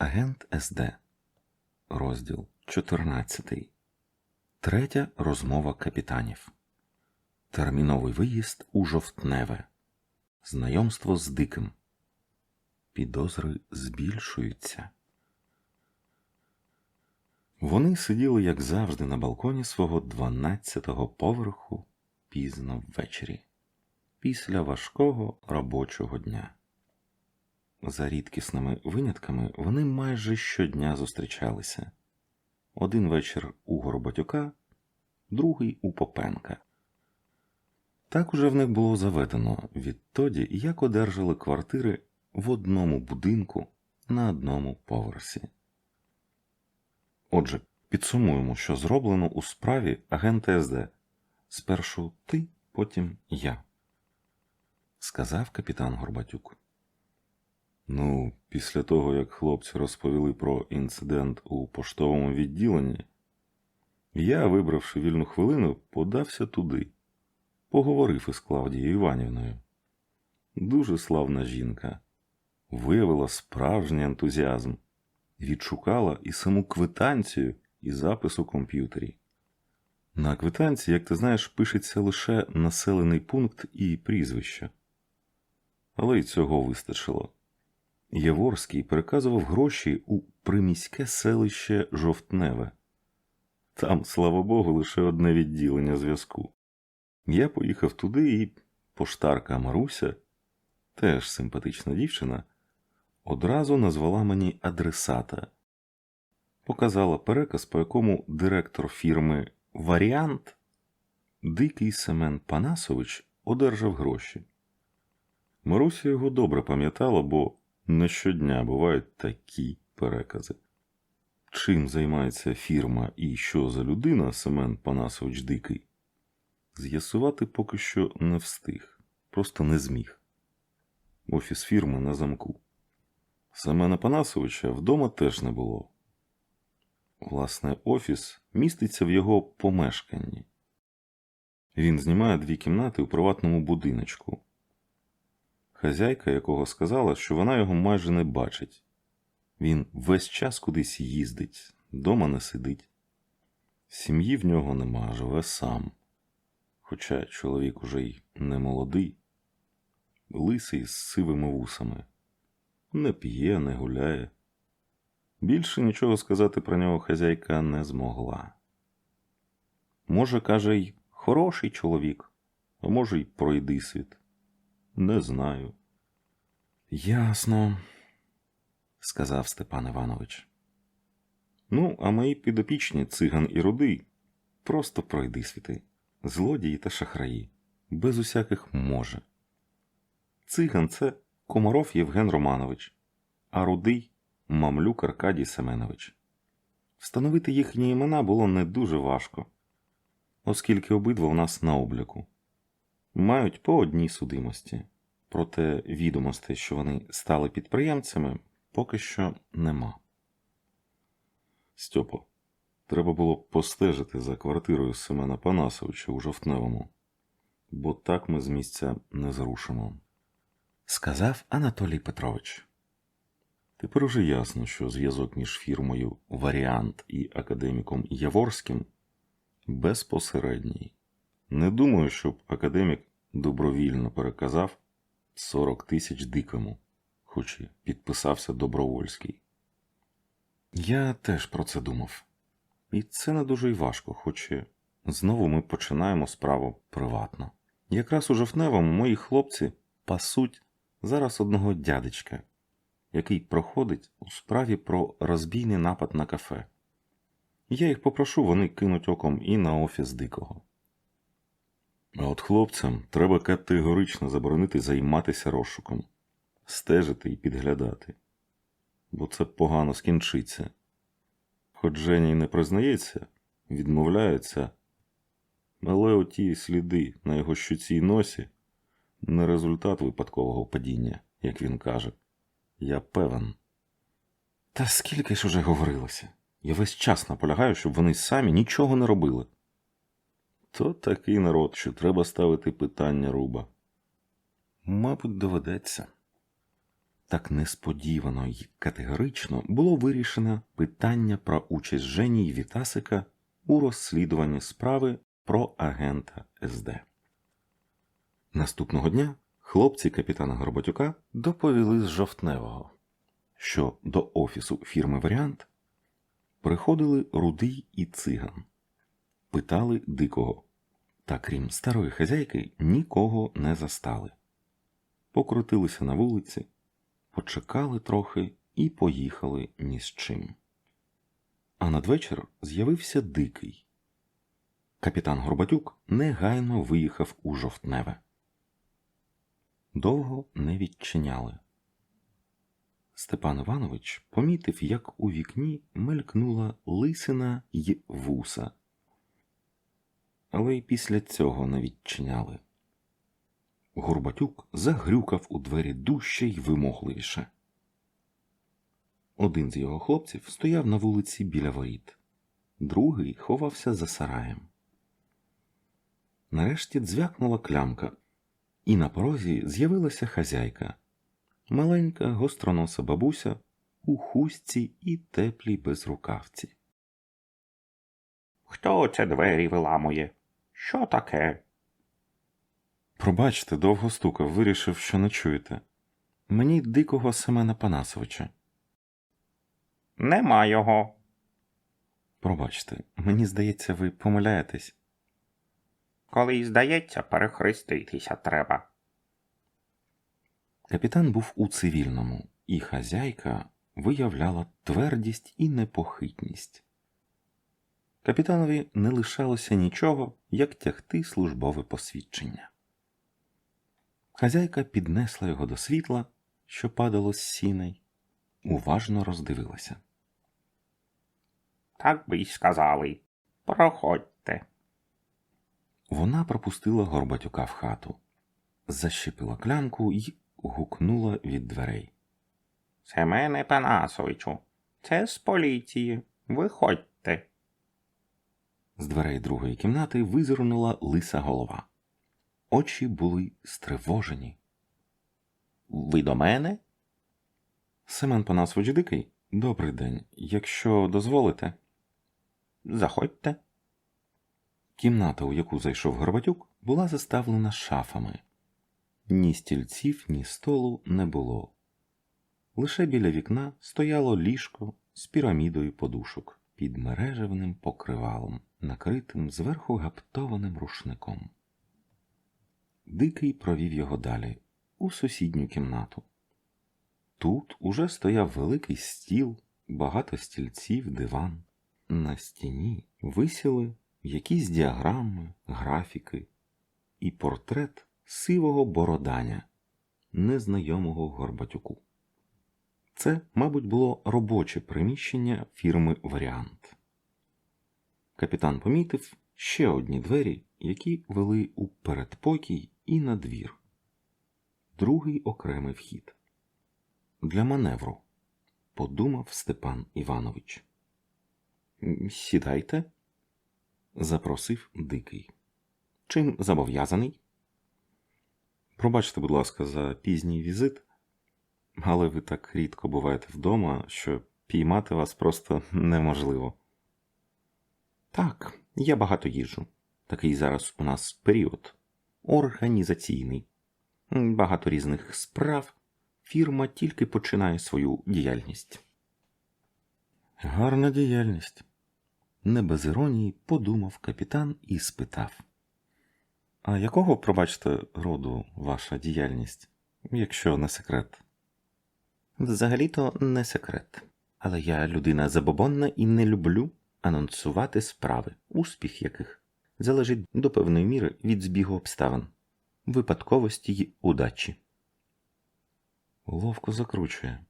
Агент СД. Розділ 14. Третя розмова капітанів. Терміновий виїзд у жовтневе. Знайомство з диким. Підозри збільшуються. Вони сиділи, як завжди, на балконі свого 12-го поверху пізно ввечері, після важкого робочого дня. За рідкісними винятками вони майже щодня зустрічалися один вечір у Горбатюка, другий у Попенка. Так уже в них було заведено відтоді, як одержали квартири в одному будинку на одному поверсі. Отже, підсумуємо, що зроблено у справі агента СД. Спершу ти, потім я, сказав капітан Горбатюк. Ну, після того, як хлопці розповіли про інцидент у поштовому відділенні, я, вибравши вільну хвилину, подався туди, поговорив із Клавдією Іванівною. Дуже славна жінка, виявила справжній ентузіазм, відшукала і саму квитанцію і запис у комп'ютері. На квитанції, як ти знаєш, пишеться лише населений пункт і прізвище. Але й цього вистачило. Яворський переказував гроші у приміське селище Жовтневе. Там, слава Богу, лише одне відділення зв'язку. Я поїхав туди і поштарка Маруся, теж симпатична дівчина, одразу назвала мені адресата, показала переказ, по якому директор фірми Варіант Дикий Семен Панасович одержав гроші. Маруся його добре пам'ятала, бо не щодня бувають такі перекази. Чим займається фірма і що за людина Семен Панасович Дикий? З'ясувати поки що не встиг, просто не зміг. Офіс фірми на замку. Семена Панасовича вдома теж не було. Власне, офіс міститься в його помешканні. Він знімає дві кімнати у приватному будиночку хазяйка якого сказала, що вона його майже не бачить. Він весь час кудись їздить, дома не сидить. Сім'ї в нього нема, живе сам. Хоча чоловік уже й не молодий, лисий з сивими вусами, не п'є, не гуляє. Більше нічого сказати про нього хазяйка не змогла. Може, каже, й хороший чоловік, а може, й пройди світ. Не знаю. Ясно, сказав Степан Іванович. Ну, а мої підопічні циган і рудий просто пройди світи, злодії та шахраї, без усяких може. Циган це Комаров Євген Романович, а рудий Мамлюк Аркадій Семенович. Встановити їхні імена було не дуже важко, оскільки обидва у нас на обліку мають по одній судимості. Проте відомостей, що вони стали підприємцями, поки що нема. Стьопо, треба було постежити за квартирою Семена Панасовича у жовтневому, бо так ми з місця не зрушимо. Сказав Анатолій Петрович. Тепер уже ясно, що зв'язок між фірмою Варіант і академіком Яворським безпосередній. Не думаю, щоб академік добровільно переказав 40 тисяч дикому, хоч і підписався Добровольський. Я теж про це думав. І це не дуже й важко, хоч і знову ми починаємо справу приватно. Якраз у жовтневому мої хлопці пасуть зараз одного дядечка, який проходить у справі про розбійний напад на кафе. Я їх попрошу, вони кинуть оком і на офіс дикого. А от хлопцям треба категорично заборонити займатися розшуком, стежити і підглядати, бо це погано скінчиться. Хоч Женя й не признається, відмовляється, але оті сліди на його щуці й носі не результат випадкового падіння, як він каже. Я певен. Та скільки ж уже говорилося? Я весь час наполягаю, щоб вони самі нічого не робили. То такий народ, що треба ставити питання руба. Мабуть, доведеться. Так несподівано й категорично було вирішено питання про участь Жені Вітасика у розслідуванні справи про агента СД. Наступного дня хлопці капітана Горбатюка доповіли з жовтневого, що до офісу фірми Варіант приходили рудий і циган, питали дикого, та крім старої хазяйки, нікого не застали. Покрутилися на вулиці, почекали трохи і поїхали ні з чим. А надвечір з'явився дикий. Капітан Горбатюк негайно виїхав у жовтневе. Довго не відчиняли. Степан Іванович помітив, як у вікні мелькнула лисина й вуса. Але й після цього не відчиняли. Горбатюк загрюкав у двері дужче й вимогливіше. Один з його хлопців стояв на вулиці біля воріт, другий ховався за сараєм. Нарешті дзвякнула клямка, і на порозі з'явилася хазяйка, маленька гостроноса бабуся у хустці і теплій безрукавці. Хто це двері виламує? Що таке? Пробачте, довго стукав, вирішив, що не чуєте. Мені дикого Семена Панасовича. Нема його. Пробачте, мені здається, ви помиляєтесь. Коли й здається, перехреститися треба. Капітан був у цивільному, і хазяйка виявляла твердість і непохитність. Капітанові не лишалося нічого, як тягти службове посвідчення. Хазяйка піднесла його до світла, що падало з сіней, уважно роздивилася. Так би й сказали. Проходьте. Вона пропустила Горбатюка в хату, защепила клямку і гукнула від дверей. Семене Панасовичу, це з поліції. Виходьте. З дверей другої кімнати визирнула лиса голова. Очі були стривожені. Ви до мене? Семен Панасович Дикий, добрий день. Якщо дозволите. Заходьте. Кімната, у яку зайшов Горбатюк, була заставлена шафами. Ні стільців, ні столу не було. Лише біля вікна стояло ліжко з пірамідою подушок під мережевним покривалом, накритим зверху гаптованим рушником. Дикий провів його далі, у сусідню кімнату. Тут уже стояв великий стіл, багато стільців, диван. На стіні висіли якісь діаграми, графіки і портрет сивого бороданя, незнайомого Горбатюку. Це, мабуть, було робоче приміщення фірми Варіант. Капітан помітив ще одні двері, які вели у передпокій і на двір. Другий окремий вхід. Для маневру, подумав Степан Іванович. Сідайте, запросив дикий. Чим зобов'язаний? Пробачте, будь ласка, за пізній візит, але ви так рідко буваєте вдома, що піймати вас просто неможливо. Так, я багато їжджу. Такий зараз у нас період організаційний. Багато різних справ. Фірма тільки починає свою діяльність. Гарна діяльність. Не без іронії подумав капітан і спитав. А якого, пробачте, роду ваша діяльність, якщо не секрет? Взагалі-то не секрет. Але я людина забобонна і не люблю анонсувати справи, успіх яких залежить до певної міри від збігу обставин, випадковості й удачі. Ловко закручує.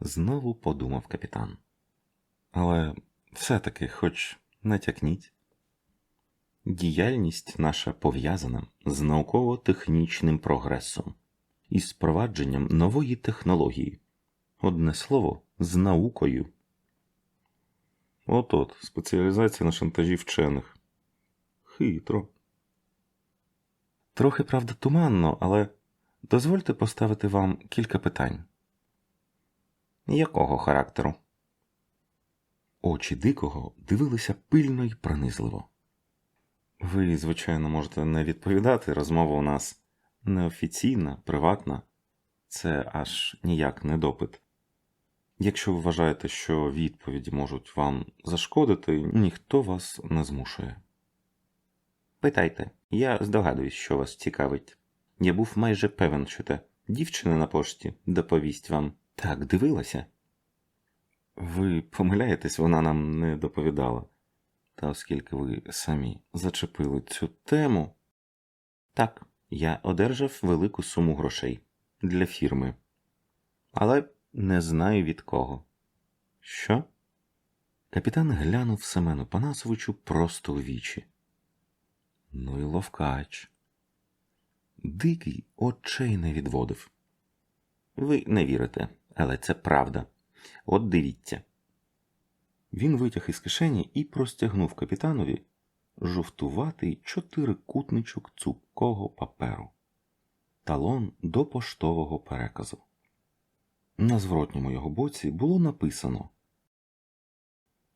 Знову подумав капітан. Але все-таки хоч натякніть. Діяльність наша пов'язана з науково-технічним прогресом і з впровадженням нової технології. Одне слово, з наукою. От от, спеціалізація на шантажі вчених. Хитро. Трохи, правда, туманно, але дозвольте поставити вам кілька питань, Якого характеру? Очі дикого дивилися пильно й пронизливо. Ви, звичайно, можете не відповідати. Розмова у нас неофіційна, приватна. Це аж ніяк не допит. Якщо ви вважаєте, що відповіді можуть вам зашкодити, ніхто вас не змушує. Питайте, я здогадуюсь, що вас цікавить. Я був майже певен, що та дівчина на пошті доповість вам. Так дивилася. Ви помиляєтесь, вона нам не доповідала. Та оскільки ви самі зачепили цю тему, Так, я одержав велику суму грошей для фірми. але не знаю від кого. Що? Капітан глянув Семену Панасовичу просто у вічі. Ну і ловкач. Дикий очей не відводив. Ви не вірите, але це правда. От дивіться. Він витяг із кишені і простягнув капітанові жовтуватий чотирикутничок цупкого паперу. Талон до поштового переказу. На зворотньому його боці було написано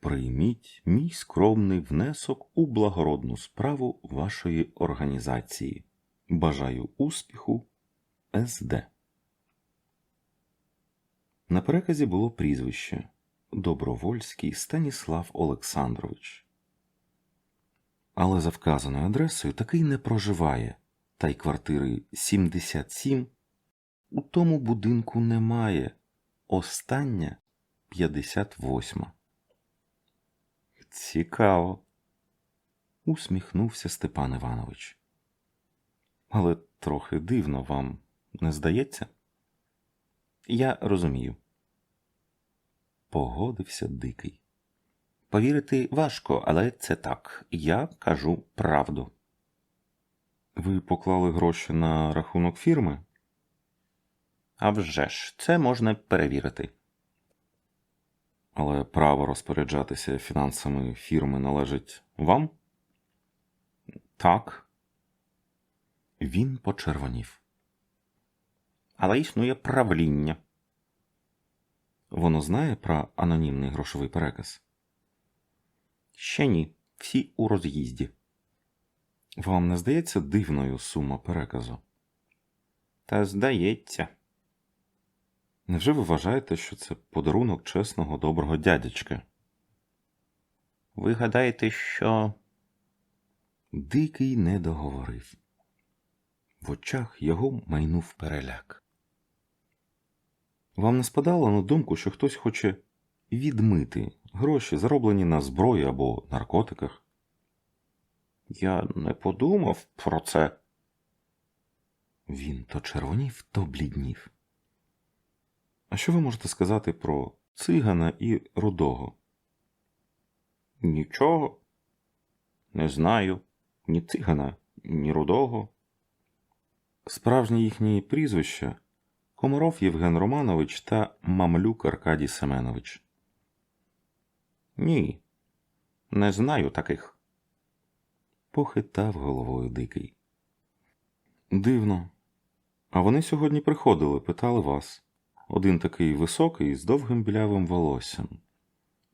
Прийміть мій скромний внесок у благородну справу вашої організації. Бажаю успіху СД. На переказі було прізвище Добровольський Станіслав Олександрович. Але за вказаною адресою такий не проживає, та й квартири 77 у тому будинку немає. Остання 58. Цікаво. усміхнувся Степан Іванович. Але трохи дивно вам не здається? Я розумію. Погодився дикий. Повірити важко, але це так. Я кажу правду. Ви поклали гроші на рахунок фірми? А вже ж, це можна перевірити. Але право розпоряджатися фінансами фірми належить вам? Так, Він почервонів. але існує правління. Воно знає про анонімний грошовий переказ? Ще ні. Всі у роз'їзді. Вам не здається дивною сума переказу? Та здається. Невже ви вважаєте, що це подарунок чесного доброго дядячка? Ви гадаєте, що. Дикий не договорив. В очах його майнув переляк. Вам не спадало на думку, що хтось хоче відмити гроші, зароблені на зброї або наркотиках? Я не подумав про це. Він то червонів, то бліднів. А що ви можете сказати про цигана і рудого? Нічого. Не знаю ні цигана, ні рудого. Справжні їхні прізвища Комаров Євген Романович та Мамлюк Аркадій Семенович. Ні. Не знаю таких. Похитав головою дикий. Дивно. А вони сьогодні приходили, питали вас. Один такий високий, з довгим білявим волоссям,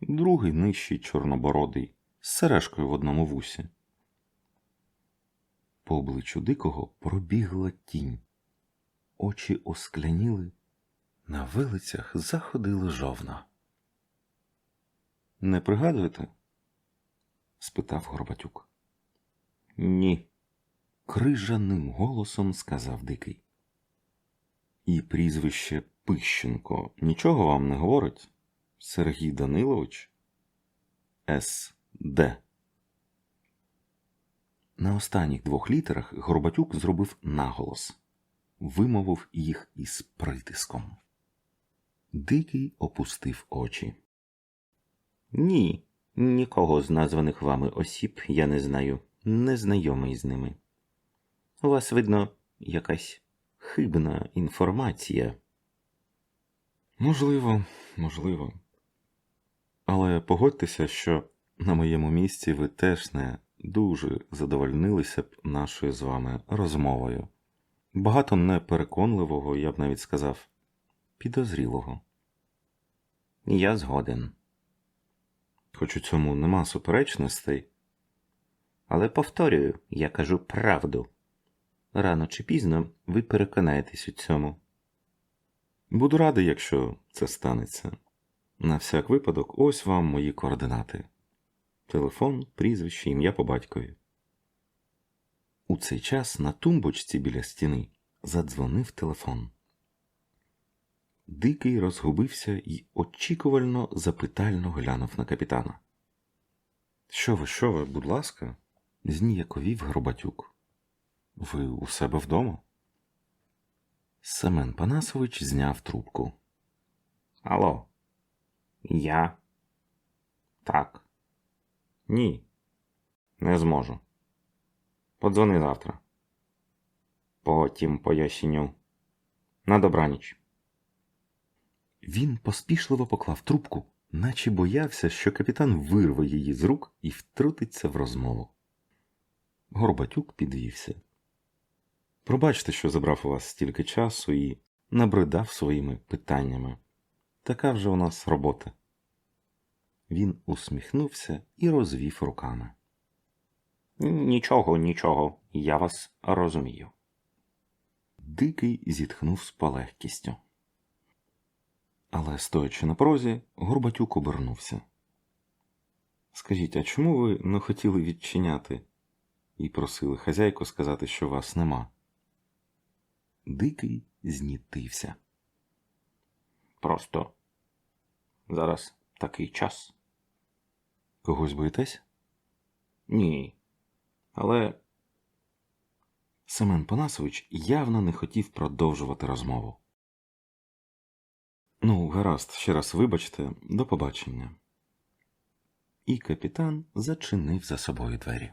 другий нижчий чорнобородий, з сережкою в одному вусі. По обличчю дикого пробігла тінь. Очі оскляніли, на вилицях заходили жовна. Не пригадуєте? спитав Горбатюк. Ні. крижаним голосом сказав дикий. І прізвище Пищенко нічого вам не говорить? Сергій Данилович? С.Д. На останніх двох літерах Горбатюк зробив наголос, вимовив їх із притиском. Дикий опустив очі. Ні. Нікого з названих вами осіб я не знаю. Не знайомий з ними. У вас, видно, якась хибна інформація. Можливо, можливо. Але погодьтеся, що на моєму місці ви теж не дуже задовольнилися б нашою з вами розмовою. Багато непереконливого, я б навіть сказав, підозрілого. Я згоден. Хоч у цьому нема суперечностей, Але повторюю, я кажу правду. Рано чи пізно ви переконаєтесь у цьому. буду радий, якщо це станеться. На всяк випадок, ось вам мої координати. Телефон, прізвище, ім'я по батькові. У цей час на тумбочці біля стіни задзвонив телефон. Дикий розгубився і очікувально запитально глянув на капітана. Що ви, що ви, будь ласка? зніяковів Горбатюк. Ви у себе вдома? Семен Панасович зняв трубку. Алло. Я? Так. Ні, не зможу. Подзвони завтра. Потім поясню. На добраніч. Він поспішливо поклав трубку, наче боявся, що капітан вирве її з рук і втрутиться в розмову. Горбатюк підвівся. Пробачте, що забрав у вас стільки часу і набридав своїми питаннями. Така вже у нас робота. Він усміхнувся і розвів руками. Нічого, нічого, я вас розумію. Дикий зітхнув з полегкістю. Але, стоячи на прозі, Горбатюк обернувся. Скажіть, а чому ви не хотіли відчиняти і просили хазяйку сказати, що вас нема? Дикий знітився. Просто зараз такий час. Когось боїтесь? Ні. Але Семен Панасович явно не хотів продовжувати розмову. Ну, гаразд, ще раз вибачте, до побачення. І капітан зачинив за собою двері.